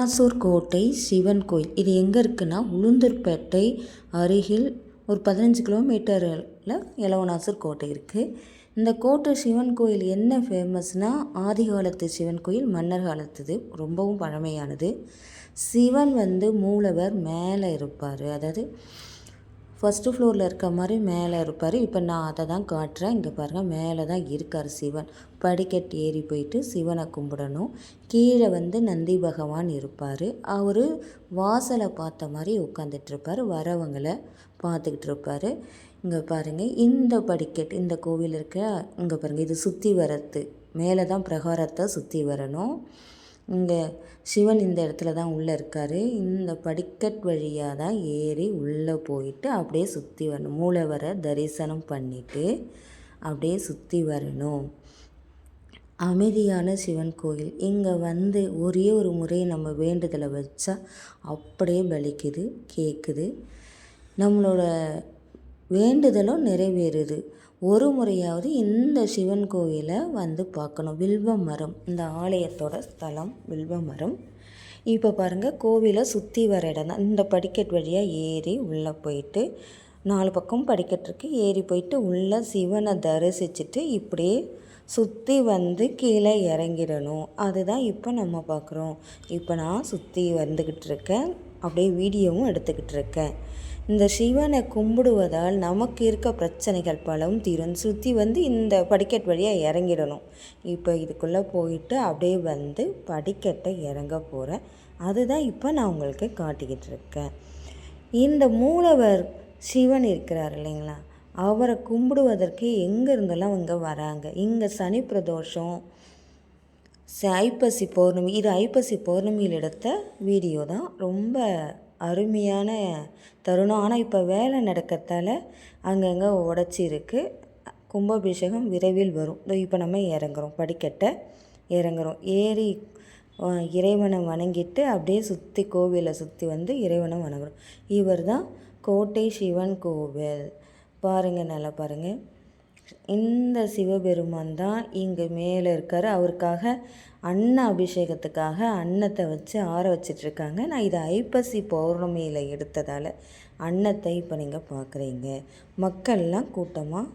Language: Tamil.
எலவனாசூர் கோட்டை சிவன் கோயில். இது எங்கே இருக்குன்னா உளுந்தூர்பேட்டை அருகில் ஒரு பதினஞ்சு கிலோமீட்டரில் எலவனாசூர் கோட்டை இருக்குது இந்த கோட்டை சிவன் கோயில் என்ன ஃபேமஸ்னால் ஆதி காலத்து சிவன் கோயில் மன்னர் காலத்துது. ரொம்பவும் பழமையானது. சிவன் வந்து மூலவர் மேலே இருப்பார். அதாவது ஃபஸ்ட்டு ஃப்ளோரில் இருக்க மாதிரி மேலே இருப்பார். இப்போ நான் அதை தான் காட்டுறேன். இங்கே பாருங்கள் மேலே தான் இருக்கார் சிவன். படிக்கட்டு ஏறி போயிட்டு சிவனை கும்பிடணும். கீழே வந்து நந்தி பகவான் இருப்பார். அவர் வாசலை பார்த்த மாதிரி உட்காந்துட்ருப்பார் வரவங்களை பார்த்துக்கிட்டு இருப்பார். இங்கே பாருங்கள் இந்த படிக்கட்டு இந்த கோவில் இருக்க இங்கே பாருங்கள் இது சுற்றி வரத்து மேலே தான் பிரகாரத்தை சுற்றி வரணும். இங்கே சிவன் இந்த இடத்துல தான் உள்ளே இருக்கார். இந்த படிக்கட் வழியாக தான் ஏறி உள்ளே போயிட்டு அப்படியே சுற்றி வரணும். மூலவரை தரிசனம் பண்ணிவிட்டு அப்படியே சுற்றி வரணும். அமைதியான சிவன் கோயில். இங்கே வந்து ஒரே ஒரு முறை நம்ம வேண்டுதலை வச்சா அப்படியே பலிக்குது கேட்குது நம்மளோட வேண்டுதலும் நிறைவேறுது. ஒரு முறையாவது இந்த சிவன் கோவிலை வந்து பார்க்கணும். வில்வ மரம் இந்த ஆலயத்தோட ஸ்தலம் வில்வ மரம் இப்போ பாருங்கள் கோவிலை சுற்றி வர இடம் தான். இந்த படிக்கட் வழியாக ஏறி உள்ளே போயிட்டு நாலு பக்கம் படிக்கட்டுருக்கு ஏறி போயிட்டு உள்ளே சிவனை தரிசிச்சுட்டு இப்படியே சுற்றி வந்து கீழே இறங்கிடணும். அதுதான் இப்போ நம்ம பார்க்குறோம். இப்போ நான் சுற்றி வந்துக்கிட்டு இருக்கேன். அப்படியே வீடியோவும் எடுத்துக்கிட்டு இருக்கேன். இந்த சிவனை கும்பிடுவதால் நமக்கு இருக்க பிரச்சனைகள் பலவும் தீரும். சுற்றி வந்து இந்த படிக்கட் வழியாக இறங்கிடணும். இப்போ இதுக்குள்ளே போயிட்டு அப்படியே வந்து படிக்கட்டை இறங்க போகிறேன் அதுதான் இப்போ நான் உங்களுக்கு காட்டிக்கிட்டு இருக்கேன். இந்த மூலவர் சிவன் இருக்கிறார் இல்லைங்களா? அவரை கும்பிடுவதற்கு எங்கே இருந்தெல்லாம் இங்கே வராங்க? இங்கே சனி பிரதோஷம் ஐப்பசி பௌர்ணமி. இது ஐப்பசி பௌர்ணமியில் எடுத்த வீடியோ தான் ரொம்ப அருமையான தருணம். ஆனால் இப்போ வேலை நடக்கிறதால அங்கங்கே உடச்சி இருக்குது கும்பாபிஷேகம் விரைவில் வரும். இப்போ நம்ம இறங்குறோம். படிக்கட்டை இறங்குறோம். ஏறி இறைவனை வணங்கிட்டு அப்படியே சுற்றி கோவிலை சுற்றி வந்து இறைவனை வணங்குறோம். இவர் தான் கோட்டை சிவன் கோவில். பாருங்கள் நல்லா பாருங்கள் இந்த சிவபெருமான் தான் இங்கே மேலே இருக்கார். அவருக்காக அன்ன அபிஷேகத்துக்காக அன்னத்தை வச்சு ஆற வச்சிட்ருக்காங்க. நான் இதை ஐப்பசி பௌர்ணமியில் எடுத்ததால் அன்னத்தை இப்போ நீங்கள் பார்க்குறீங்க மக்கள்லாம் கூட்டமாக